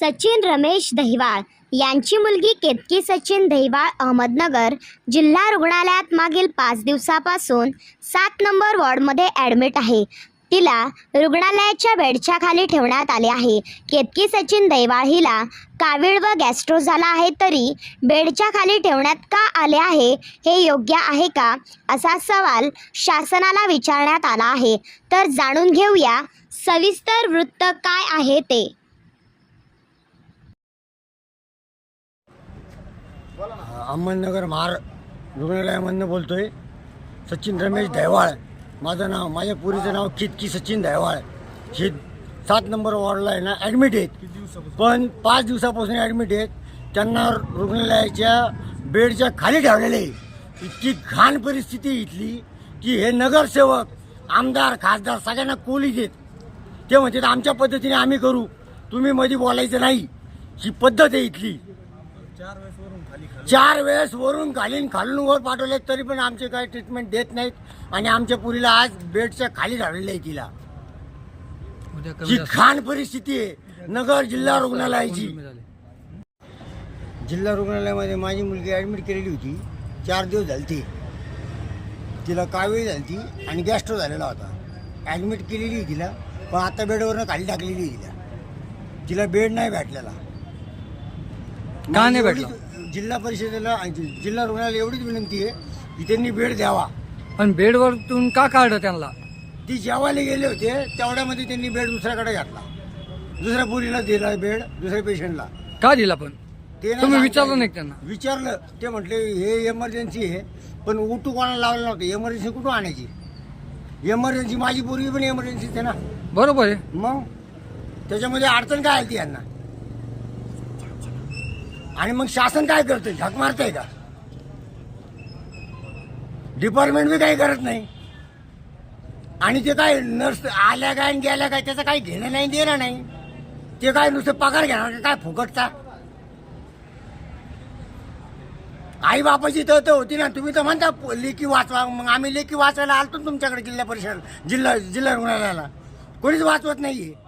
सचिन रमेश दहिवाळ. यांची मुलगी केतकी सचिन दहिवाळ अहमदनगर जिल्हा रुग्णालयात मागील पाच दिवसापासून सात नंबर वॉर्डमध्ये ॲडमिट आहे. तिला रुग्णालयाच्या बेडच्या खाली ठेवण्यात आले आहे. केतकी सचिन दैवाळ हिला कावीळ व गॅस्ट्रो झाला आहे तरी बेडच्या खाली ठेवण्यात का आले आहे हे योग्य आहे का असा सवाल शासनाला विचारण्यात आला आहे. तर जाणून घेऊया सविस्तर वृत्त काय आहे ते. अहमदनगर महार रुग्णालयामधनं बोलतोय. सचिन रमेश दहवाळ माझं नाव माझ्या पुरीचं नाव कितकी सचिन दहवाळ हे सात नंबर वॉर्डला आहे ना ॲडमिट आहेत. पण पाच दिवसापासून ॲडमिट आहेत. त्यांना रुग्णालयाच्या बेडच्या खाली ठेवलेले. इतकी घाण परिस्थिती इथली की हे नगरसेवक आमदार खासदार सगळ्यांना कोली देत. ते म्हणतात आमच्या पद्धतीने आम्ही करू. तुम्ही मध्ये बोलायचं नाही. ही पद्धत आहे इथली. चार वेळेस वरून खालीन. खालून वर पाठवले तरी पण आमचे काही ट्रीटमेंट देत नाहीत. आणि आमच्या पुरीला आज बेडच्या खाली झालेलं आहे तिला. उद्या ही घाण परिस्थिती आहे नगर जिल्हा रुग्णालयाची. जिल्हा रुग्णालयामध्ये माझी मुलगी ॲडमिट केलेली होती. चार दिवस झाली ती तिला कावीळ झाली ती आणि गॅस्ट्रो झालेला होता. ॲडमिट केलेली तिला पण आता बेडवरनं खाली टाकलेली आहे तिला. तिला बेड नाही भेटलेला. का नाही एवढीच जिल्हा परिषदेला आणि जि- जिल्हा रुग्णालयाला एवढीच विनंती आहे की त्यांनी बेड द्यावा. पण बेडवरतून का काढलं त्यांना? ती जेवायला गेले होते तेवढ्यामध्ये त्यांनी बेड दुसऱ्याकडे घातला. दुसऱ्या पुरीला दिला बेड दुसऱ्या पेशंटला. का दिला पण? ते नाही तुम्ही विचारलं. नाही का त्यांना? विचारलं. ते म्हटले हे एमर्जन्सी आहे पण उठू कोणाला लावलं नव्हतं? एमर्जन्सी कुठून आणायची? एमर्जन्सी माझी पूर्वी पण एमर्जन्सी आहे ना. बरोबर आहे. मग? त्याच्यामध्ये अडचण काय आली यांना? आणि मग शासन काय करते झक मारतंय का? डिपार्टमेंट बी काही करत नाही. आणि ते काय नर्स आल्या काय आणि गेल्या काय त्याचं काही घेणं नाही देणं नाही. ते काय नुसतं पगार घेणार काय फुकटचा? आई बापाची तर तर होती ना. तुम्ही तर म्हणता लेखी वाचवा. मग आम्ही लेखी वाचवायला आलतो तुमच्याकडे जिल्हा परिषद जिल्हा जिल्हा रुग्णालयाला. कोणीच वाचवत नाहीये.